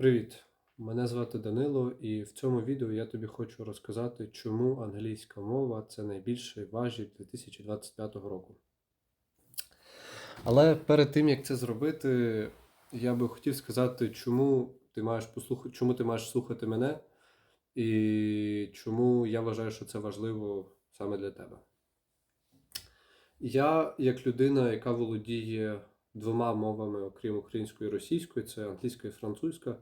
Привіт! Мене звати Данило, і в цьому відео я тобі хочу розказати, чому англійська мова це найбільший важіль 2025 року. Але перед тим як це зробити, я би хотів сказати, чому ти маєш послухати, чому ти маєш слухати мене, і чому я вважаю, що це важливо саме для тебе. Я, як людина, яка володіє двома мовами, окрім української і російської, це англійська і французька,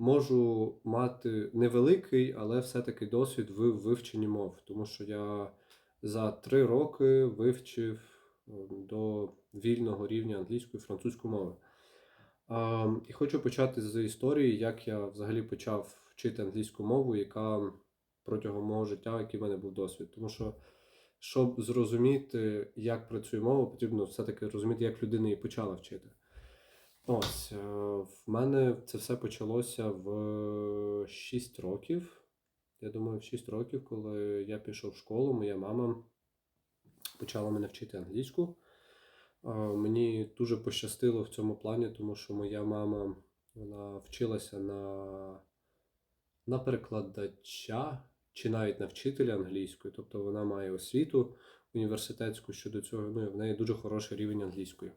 можу мати невеликий, але все-таки досвід в вивченні мов, тому що я за три роки вивчив е, до вільного рівня англійську і французьку мови. І хочу почати з історії, як я взагалі почав вчити англійську мову, яка протягом мого життя, який в мене був досвід. Тому що, щоб зрозуміти, як працює мова, потрібно все-таки розуміти, як людина її почала вчити. Ось, е, в мене це все почалося в 6 років. Я думаю, в 6 років, коли я пішов в школу, моя мама почала мене вчити англійську. Е, Мені дуже пощастило в цьому плані, тому що моя мама вона вчилася на, на перекладача чи навіть на вчителя англійської, тобто вона має освіту університетську щодо цього, ну і в неї дуже хороший рівень англійської.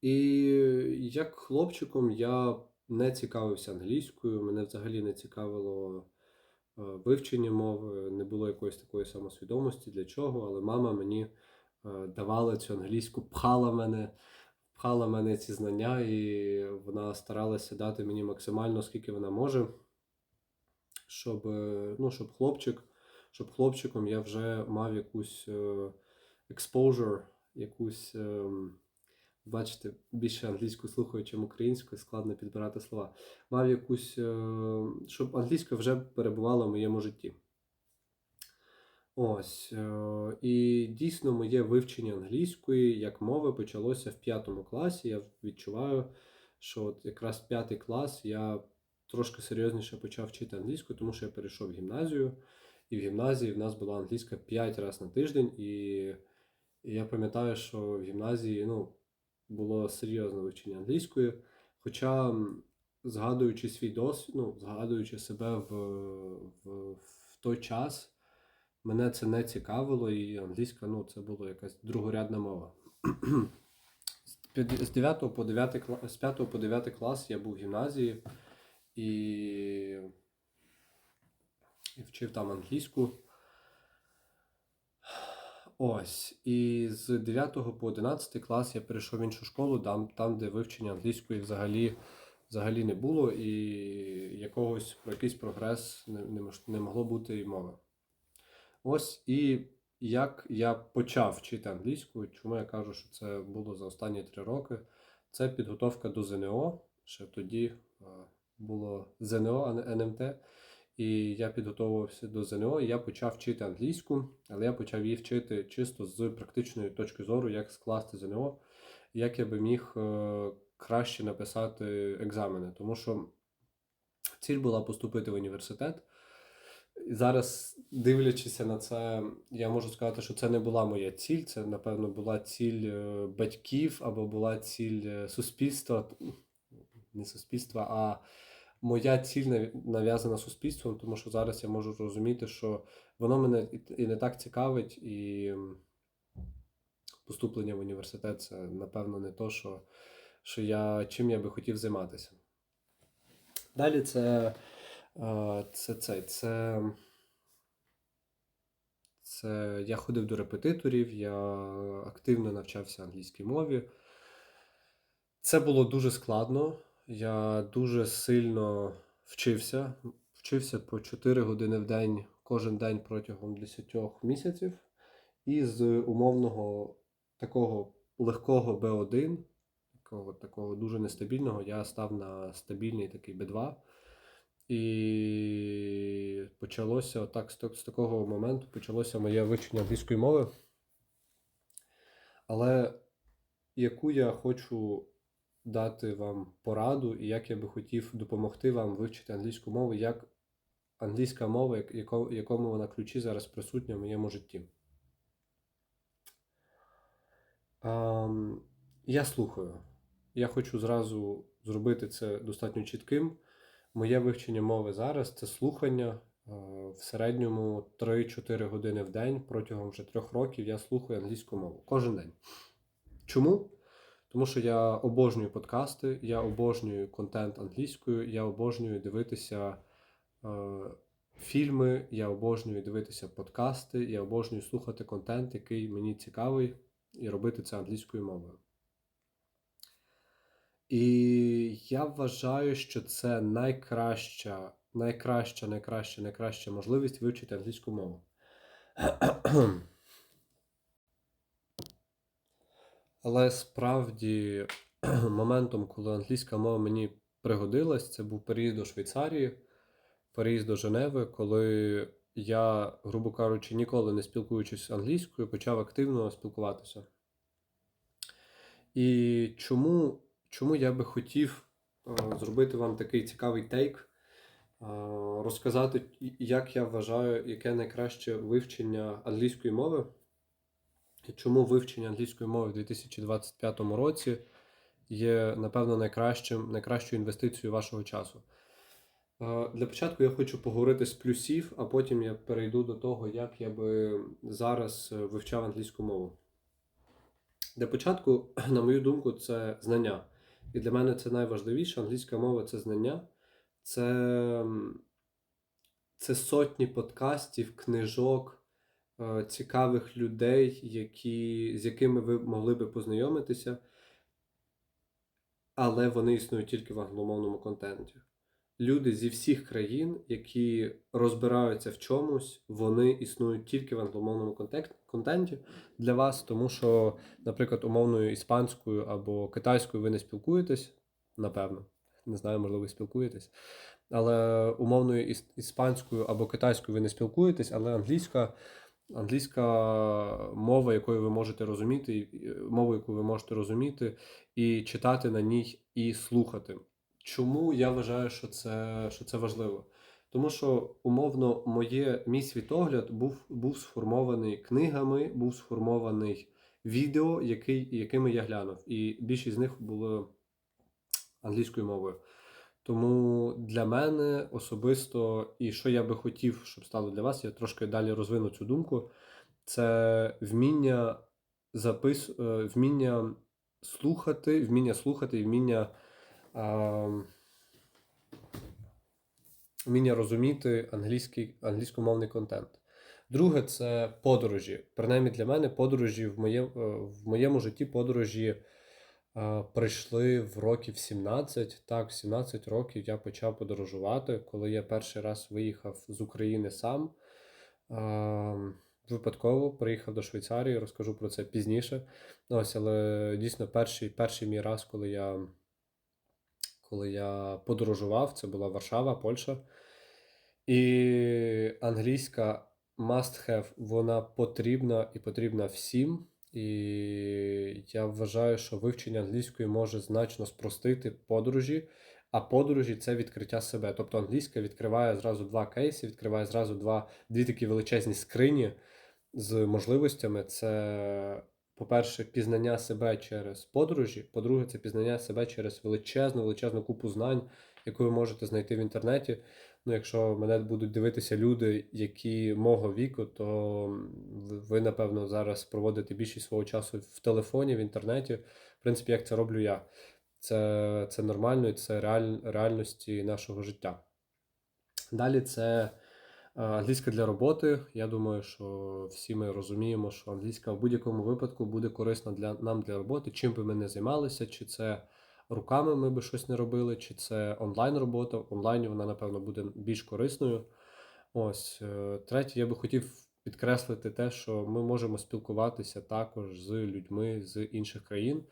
І як хлопчиком я не цікавився англійською, мене взагалі не цікавило е, вивчення мови, не було якоїсь такої самосвідомості для чого, але мама мені е, давала цю англійську, пхала мене, пхала мене ці знання, і вона старалася дати мені максимально, скільки вона може, щоб, е, ну, щоб хлопчик, щоб хлопчиком я вже мав якусь е, exposure, якусь. Бачите, більше англійську слухаю, чим українську, складно підбирати слова. Мав якусь, е, щоб англійська вже перебувала в моєму житті. Ось. е, І дійсно моє вивчення англійської як мови почалося в п'ятому класі. Я відчуваю, що от якраз п'ятий клас я трошки серйозніше почав вчити англійську, тому що я перейшов в гімназію, і в гімназії в нас була англійська 5 разів на тиждень, і я пам'ятаю, що в гімназії, ну було серйозне вивчення англійської. Хоча, згадуючи свій досвід, ну, згадуючи себе в, в, в той час, мене це не цікавило, і англійська, ну, це була якась другорядна мова. З 9 по 9 кла- з 5 по 9 клас я був в гімназії і, і вчив там англійську. Ось, і з 9 по 11 клас я перейшов в іншу школу, там, там де вивчення англійської взагалі, взагалі не було, і якогось про якийсь прогрес не, не, не могло бути і мови. Ось і як я почав вчити англійську, чому я кажу, що це було за останні три роки, це підготовка до ЗНО. Ще тоді було ЗНО, а не НМТ. І я підготовувався до ЗНО, я почав вчити англійську, але я почав її вчити чисто з практичної точки зору, як скласти ЗНО, як я би міг е, краще написати екзамени. Тому що ціль була поступити в університет. І зараз, дивлячися на це, я можу сказати, що це не була моя ціль, це, напевно, була ціль е, батьків або була ціль е, суспільства, не суспільства, а моя ціль нав'язана суспільством, тому що зараз я можу розуміти, що воно мене і- не так цікавить, і поступлення в університет це, напевно, не то, що, що я, чим я би хотів займатися. Далі це, е, це, це, це, це я ходив до репетиторів, я активно навчався англійській мові. Це було дуже складно. Я дуже сильно вчився. Вчився по 4 години в день кожен день протягом 10 місяців. І з умовного такого легкого B1, такого, такого дуже нестабільного, я став на стабільний такий B2. І почалося отак, з, так- з такого моменту почалося моє вивчення англійської мови. Але яку я хочу дати вам пораду, і як я би хотів допомогти вам вивчити англійську мову, як англійська мова, як- якому вона ключі зараз присутня в моєму житті. Я слухаю. я хочу зразу зробити це достатньо чітким. Моє вивчення мови зараз це слухання. Е, В середньому 3-4 години в день протягом вже трьох років я слухаю англійську мову кожен день. Чому? Тому що я обожнюю подкасти, я обожнюю контент англійською, я обожнюю дивитися е, фільми, я обожнюю дивитися подкасти, я обожнюю слухати контент, який мені цікавий, і робити це англійською мовою. І я вважаю, що це найкраща, найкраща, найкраща, найкраща можливість вивчити англійську мову. Але справді моментом, коли англійська мова мені пригодилась, це був переїзд до Швейцарії, переїзд до Женеви, коли я, грубо кажучи, ніколи не спілкуючись англійською, почав активно спілкуватися. І чому, чому я би хотів е, зробити вам такий цікавий тейк, е, розказати, як я вважаю, яке найкраще вивчення англійської мови. Чому вивчення англійської мови в 2025 році є, напевно, найкращим, найкращою інвестицією вашого часу. Е, Для початку я хочу поговорити з плюсів, а потім я перейду до того, як я би зараз е, вивчав англійську мову. Для початку, на мою думку, це знання. І для мене це найважливіше. Англійська мова це знання, це, це сотні подкастів, книжок, цікавих людей, які, з якими ви могли би познайомитися, але вони існують тільки в англомовному контенті. Люди зі всіх країн, які розбираються в чомусь, вони існують тільки в англомовному контенті для вас, тому що, наприклад, умовною іспанською або китайською ви не спілкуєтесь, напевно. Не знаю, можливо, ви спілкуєтесь. Але умовною іс- іспанською або китайською ви не спілкуєтесь, але англійська, англійська мова, якою ви можете розуміти, мову, яку ви можете розуміти, і читати на ній і слухати. Чому я вважаю, що це, що це важливо? Тому що умовно моє, мій світогляд був, був сформований книгами, був сформований відео, який, якими я глянув. І більшість з них було англійською мовою. Тому для мене особисто, і що я би хотів, щоб стало для вас, я трошки далі розвину цю думку. Це вміння запис... е, вміння слухати, вміння слухати і вміння, а, вміння розуміти англійський, англійськомовний контент. Друге, це подорожі. Принаймні для мене подорожі в моєму, в моєму житті подорожі прийшли в років 17. Так, в 17 років я почав подорожувати, коли я перший раз виїхав з України сам. Випадково приїхав до Швейцарії, розкажу про це пізніше. Ось, але дійсно перший, перший мій раз, коли я, коли я подорожував, це була Варшава, Польща. І англійська must have, вона потрібна і потрібна всім. І я вважаю, що вивчення англійської може значно спростити подорожі, а подорожі це відкриття себе. Тобто англійська відкриває зразу два кейси, відкриває зразу два, дві такі величезні скрині з можливостями. Це, по-перше, пізнання себе через подорожі. По-друге, це пізнання себе через величезну, величезну купу знань, яку ви можете знайти в інтернеті. Ну, якщо мене будуть дивитися люди, які мого віку, то ви- напевно, зараз проводите більшість свого часу в телефоні, в інтернеті. В принципі, як це роблю я. Це, це нормально і це реаль, реальності нашого життя. Далі це е, англійська для роботи. Я думаю, що всі ми розуміємо, що англійська в будь-якому випадку буде корисна для нам для роботи, чим би ми не займалися, чи це руками ми би щось не робили, чи це онлайн робота. В онлайні вона, напевно, буде більш корисною. Ось е, третє, я би хотів підкреслити те, що ми можемо спілкуватися також з людьми з інших країн,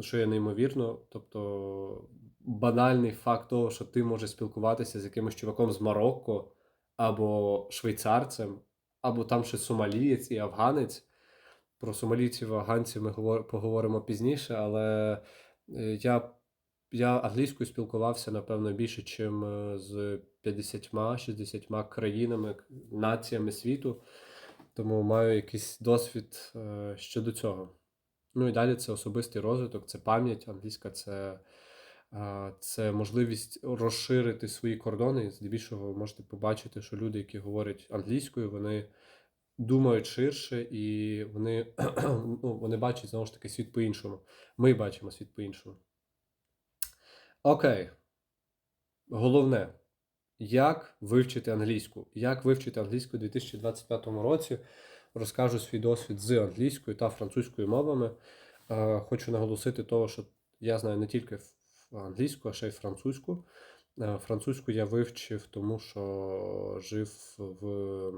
що є неймовірно. Тобто банальний факт того, що ти можеш спілкуватися з якимось чуваком з Марокко або швейцарцем, або там ще сомалієць і афганець. Про сомалійців афганців ми поговоримо пізніше, але я, я англійською спілкувався, напевно, більше, ніж з 50-60 країнами, націями світу, тому маю якийсь досвід е, щодо цього. Ну і далі це особистий розвиток, це пам'ять. Англійська це, е, це можливість розширити свої кордони. Здебільшого можете побачити, що люди, які говорять англійською, вони думають ширше і вони, ну, вони бачать знову ж таки світ по-іншому. Ми бачимо світ по-іншому. Окей. Головне, як вивчити англійську? Як вивчити англійську у 2025 році? Розкажу свій досвід з англійською та французькою мовами. Е, Хочу наголосити того, що я знаю не тільки англійську, а ще й французьку. Е, Французьку я вивчив, тому що жив в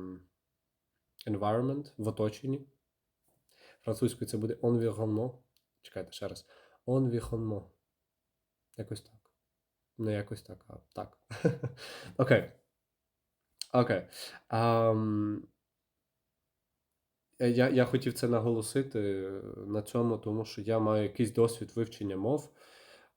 environment, в оточенні. Французькою це буде environnement. Чекайте ще раз. Environnement. Якось так. Не якось так, а так. Окей. Окей. Я, я хотів це наголосити е, на цьому, тому що я маю якийсь досвід вивчення мов.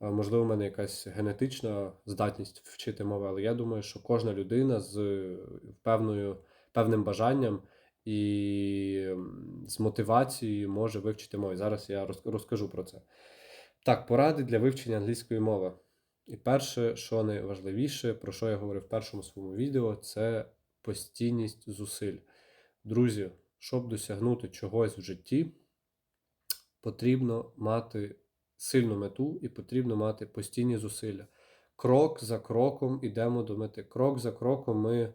Е, Можливо, в мене якась генетична здатність вчити мови, але я думаю, що кожна людина з е, певною, певним бажанням і з мотивацією може вивчити мови. Зараз я розкажу про це. Так, поради для вивчення англійської мови. І перше, що найважливіше, про що я говорив в першому своєму відео, це постійність зусиль. Друзі, щоб досягнути чогось в житті, потрібно мати сильну мету і потрібно мати постійні зусилля. Крок за кроком йдемо до мети. Крок за кроком ми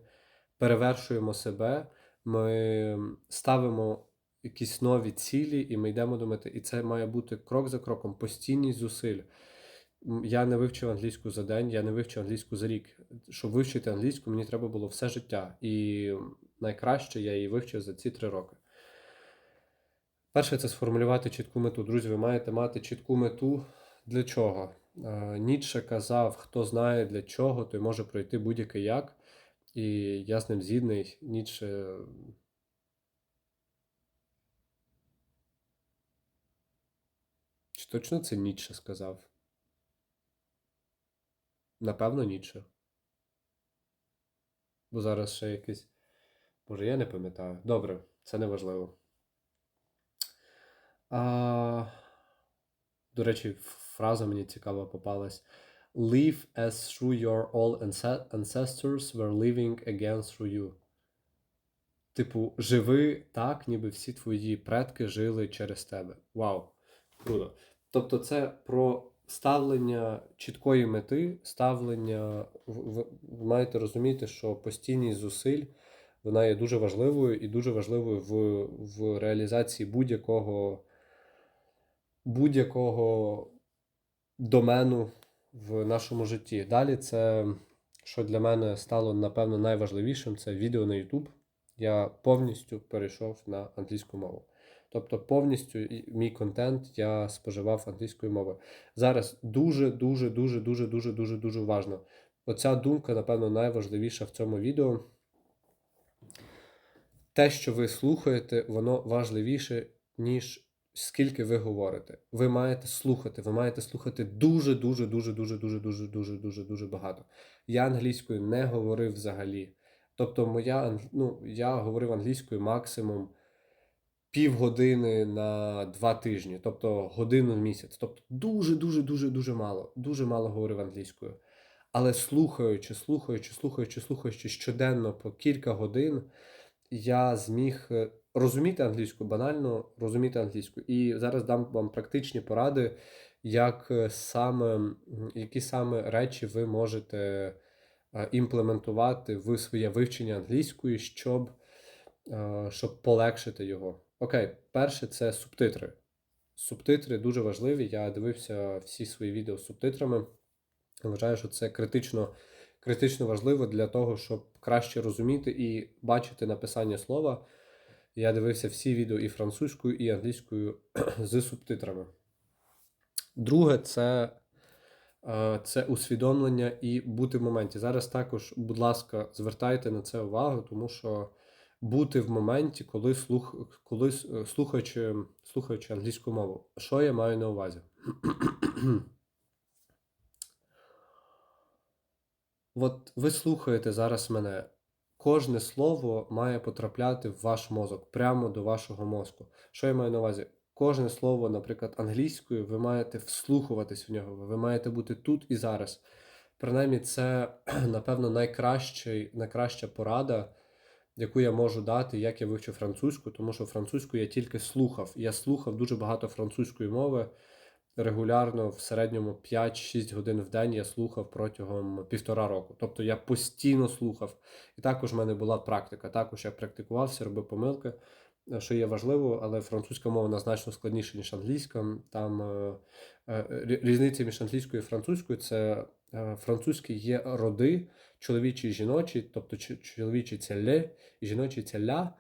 перевершуємо себе, ми ставимо якісь нові цілі, і ми йдемо до мети. І це має бути крок за кроком, постійність зусиль. Я не вивчив англійську за день, я не вивчив англійську за рік. Щоб вивчити англійську, мені треба було все життя. І найкраще я її вивчив за ці три роки. Перше, це сформулювати чітку мету. Друзі, ви маєте мати чітку мету для чого? Е, Ніцше казав, хто знає для чого, той може пройти будь-який як. І я з ним згідний. Ніцше. Чи точно це Ніцше сказав? Напевно, Ніцше. Бо зараз ще якийсь. Може, я не пам'ятаю. Добре, це не важливо. А... До речі, фраза мені цікава попалась. Live as through your all ancestors were living again through you. Типу, живи так, ніби всі твої предки жили через тебе. Вау! Круто. Тобто, це про ставлення чіткої мети, ставлення. Ви маєте розуміти, що постійність зусиль вона є дуже важливою і дуже важливою в, в реалізації будь-якого будь-якого домену в нашому житті. Далі це, що для мене стало, напевно, найважливішим, це відео на YouTube. Я повністю перейшов на англійську мову. Тобто повністю мій контент я споживав англійською мовою. Зараз дуже, дуже, дуже, дуже, дуже, дуже, дуже важно. Оця думка, напевно, найважливіша в цьому відео. Те, що ви слухаєте, воно важливіше, ніж скільки ви говорите. Ви маєте слухати, ви маєте слухати дуже, дуже, дуже, дуже, дуже, дуже, дуже, дуже, дуже багато. Я англійською не говорив взагалі. Тобто, моя ну, я говорив англійською максимум півгодини на два тижні, тобто годину в місяць. Тобто дуже, дуже, дуже, дуже мало. Дуже мало говорив англійською. Але слухаючи, слухаючи, слухаючи, слухаючи щоденно по кілька годин, я зміг е, розуміти англійську, банально розуміти англійську. І зараз дам вам практичні поради, як е, саме, які саме речі ви можете е, імплементувати в своє вивчення англійської, щоб, е, щоб полегшити його. Окей, перше це субтитри. Субтитри дуже важливі. Я дивився всі свої відео з субтитрами. Вважаю, що це критично, критично важливо для того, щоб краще розуміти і бачити написання слова. Я дивився всі відео і французькою, і англійською з субтитрами. Друге, це, е, це усвідомлення і бути в моменті. Зараз також, будь ласка, звертайте на це увагу, тому що бути в моменті, коли, слух, коли е, слухаючи, слухаючи англійську мову. Що я маю на увазі? От ви слухаєте зараз мене. Кожне слово має потрапляти в ваш мозок, прямо до вашого мозку. Що я маю на увазі? кожне слово, наприклад, англійською, ви маєте вслухуватись в нього, ви маєте бути тут і зараз. Принаймні, це, напевно, найкращий, найкраща порада, яку я можу дати, як я вивчу французьку, тому що французьку я тільки слухав. Я слухав дуже багато французької мови. Регулярно в середньому 5-6 годин в день я слухав протягом півтора року. Тобто я постійно слухав. І також в мене була практика. Також я практикувався, робив помилки, е, що є важливо, але французька мова значно складніша, ніж англійська. Там е, е, рі- різниця між англійською і французькою це французький є роди, чоловічий і жіночий, тобто ч- чоловічий це ле, і жіночий це ля.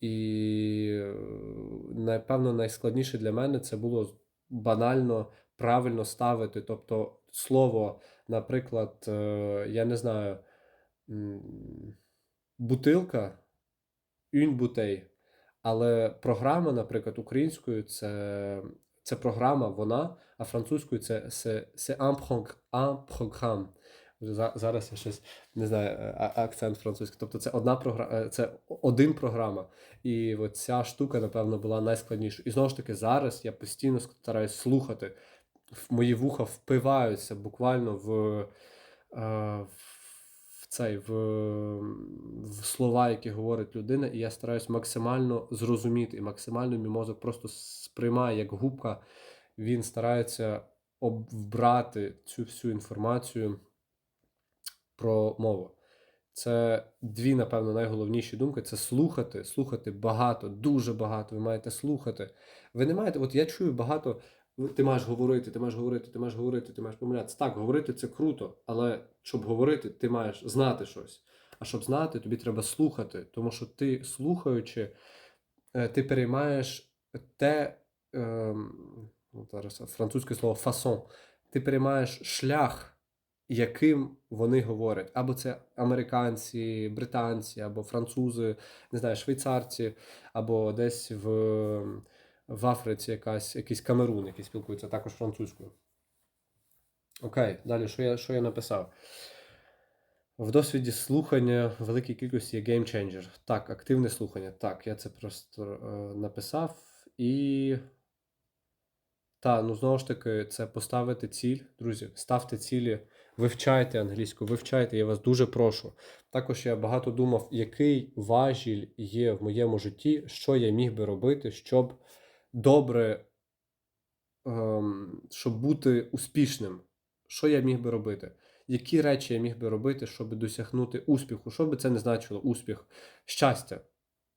І напевно найскладніше для мене це було банально правильно ставити. Тобто слово, наприклад, е, я не знаю, бутилка, bouteille. Але програма, наприклад, українською це, це програма, вона, а французькою це, це un programme. За- Зараз я щось не знаю, е, акцент французький. Тобто це одна програма, це один програма. І ця штука, напевно, була найскладнішою. І знову ж таки, зараз я постійно стараюсь слухати. В мої вуха впиваються буквально в, е, в цей в, в слова, які говорить людина, і я стараюсь максимально зрозуміти, і максимально мій мозок просто сприймає як губка. Він старається об- вбрати цю всю інформацію про мову. Це дві, напевно, найголовніші думки це слухати, слухати багато, дуже багато. Ви маєте слухати. Ви не маєте, от я чую багато. Ти маєш говорити, ти маєш говорити, ти маєш говорити, ти маєш помилятися. Так, говорити це круто, але щоб говорити, ти маєш знати щось. А щоб знати, тобі треба слухати, тому що ти, слухаючи, е, ти переймаєш те, ну, зараз французьке слово фасон, ти переймаєш шлях яким вони говорять. Або це американці, британці, або французи, не знаю, швейцарці, або десь в, в Африці якась, якийсь Камерун, який спілкується також французькою. Окей, далі, що я, що я написав? В досвіді слухання в великій кількості є changer. Так, активне слухання. Так, я це просто е, написав. І та, ну знову ж таки, це поставити ціль. Друзі, ставте цілі, вивчайте англійську, вивчайте, я вас дуже прошу. Також я багато думав, який важіль є в моєму житті, що я міг би робити, щоб добре, ем, щоб бути успішним. Що я міг би робити? Які речі я міг би робити, щоб досягнути успіху? Що би це не значило успіх? Щастя.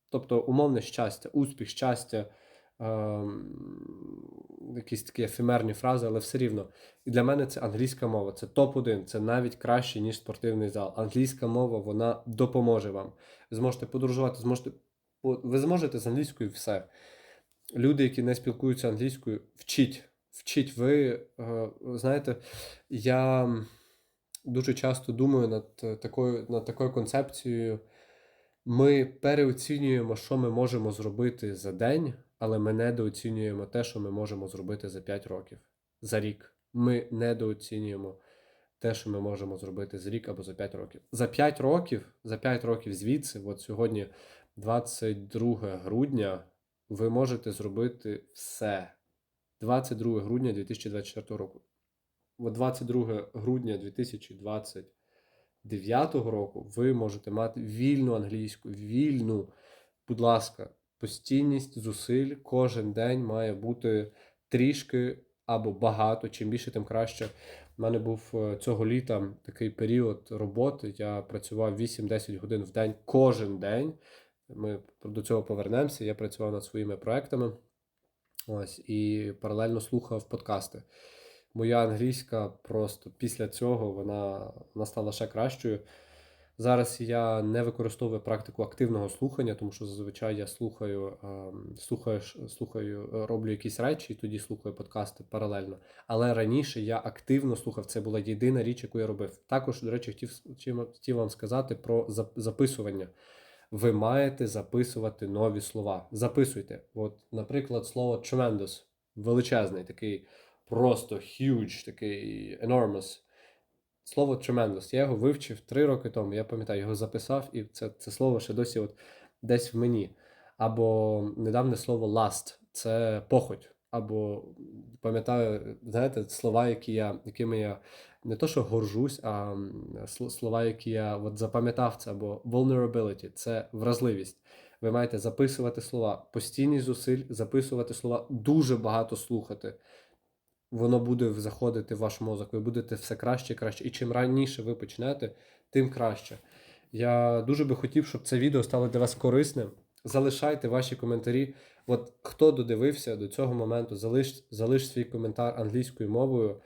Тобто умовне щастя, успіх, щастя, якісь такі ефемерні фрази, але все рівно. І для мене це англійська мова, це топ-1, це навіть краще, ніж спортивний зал. Англійська мова вона допоможе вам. Ви зможете подорожувати, зможете, ви зможете з англійською все. Люди, які не спілкуються англійською, вчіть. Вчіть. Ви е, знаєте, я дуже часто думаю над е, такою, над такою концепцією. Ми переоцінюємо, що ми можемо зробити за день, але ми недооцінюємо те, що ми можемо зробити за 5 років, за рік. Ми недооцінюємо те, що ми можемо зробити за рік або за 5 років. За 5 років, за 5 років звідси, от сьогодні, 22 грудня, ви можете зробити все. 22 грудня 2024 року. От 22 грудня 2029 року ви можете мати вільну англійську, вільну, будь ласка, постійність зусиль кожен день має бути трішки або багато. Чим більше, тим краще. У мене був е, цього літа такий період роботи. Я працював 8-10 годин в день кожен день. Ми до цього повернемося. Я працював над своїми проектами. Ось і паралельно слухав подкасти. Моя англійська просто після цього вона, вона стала ще кращою. Зараз я не використовую практику активного слухання, тому що зазвичай я слухаю, ем, слухаю, слухаю, е, роблю якісь речі і тоді слухаю подкасти паралельно. Але раніше я активно слухав, це була єдина річ, яку я робив. Також, до речі, хотів, хотів вам сказати про записування. Ви маєте записувати нові слова. Записуйте. От, наприклад, слово tremendous, величезний, такий просто huge, такий enormous. Слово tremendous. Я його вивчив три роки тому. Я пам'ятаю, його записав, і це, це слово ще досі от десь в мені. Або недавнє слово last. це похоть. Або пам'ятаю, знаєте, слова, які я, якими я не то, що горжусь, а слова, які я от запам'ятав, це або vulnerability, це вразливість. Ви маєте записувати слова, постійність зусиль, записувати слова, дуже багато слухати. Воно буде заходити в ваш мозок, ви будете все краще і краще. І чим раніше ви почнете, тим краще. Я дуже би хотів, щоб це відео стало для вас корисним. Залишайте ваші коментарі. От хто додивився до цього моменту, залиш, залиш свій коментар англійською мовою.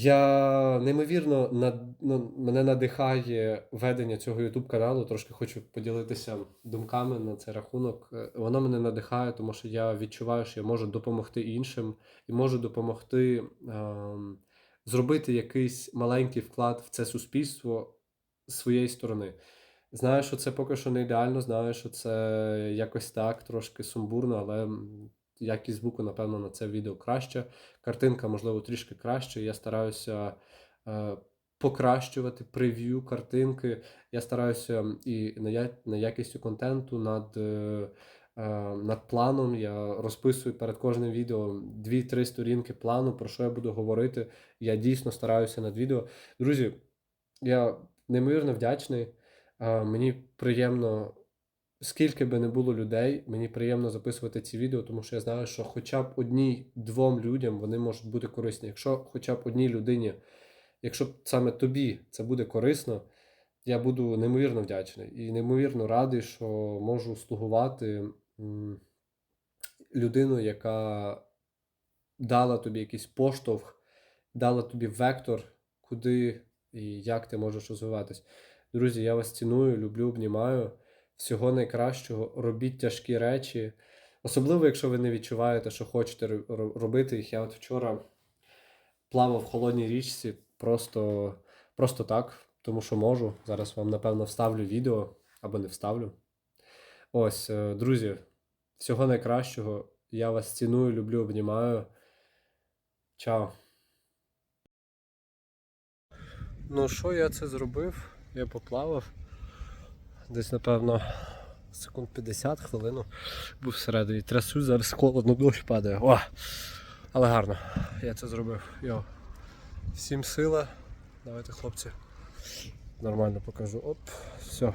Я неймовірно над, ну, мене надихає ведення цього YouTube каналу. Трошки хочу поділитися думками на цей рахунок. Е, Воно мене надихає, тому що я відчуваю, що я можу допомогти іншим і можу допомогти ем, зробити якийсь маленький вклад в це суспільство з своєї сторони. Знаю, що це поки що не ідеально, знаю, що це якось так, трошки сумбурно, але якість звуку, напевно, на це відео краще. Картинка, можливо, трішки краще. Я стараюся е, покращувати прев'ю картинки. Я стараюся і на, я- на якістю контенту над, е, е, над планом. Я розписую перед кожним відео 2-3 сторінки плану, про що я буду говорити. Я дійсно стараюся над відео. Друзі, я неймовірно вдячний. Е, Мені приємно, скільки би не було людей, мені приємно записувати ці відео, тому що я знаю, що хоча б одній-двом людям вони можуть бути корисні. Якщо хоча б одній людині, якщо б саме тобі це буде корисно, я буду неймовірно вдячний і неймовірно радий, що можу слугувати людину, яка дала тобі якийсь поштовх, дала тобі вектор, куди і як ти можеш розвиватись. Друзі, я вас ціную, люблю, обнімаю. Всього найкращого, робіть тяжкі речі. Особливо, якщо ви не відчуваєте, що хочете ро- ро- робити їх. Я от вчора плавав в холодній річці просто, просто так, тому що можу. Зараз вам, напевно, вставлю відео або не вставлю. Ось, е, друзі, всього найкращого. Я вас ціную, люблю, обнімаю. Чао. Ну, що я це зробив? Я поплавав. Десь, напевно, секунд 50 хвилину був всередині. Трясусь, зараз холодно, дощ падає. О! Але гарно. Я це зробив. Йо. Всім сила. Давайте, хлопці. Нормально покажу. Оп, все.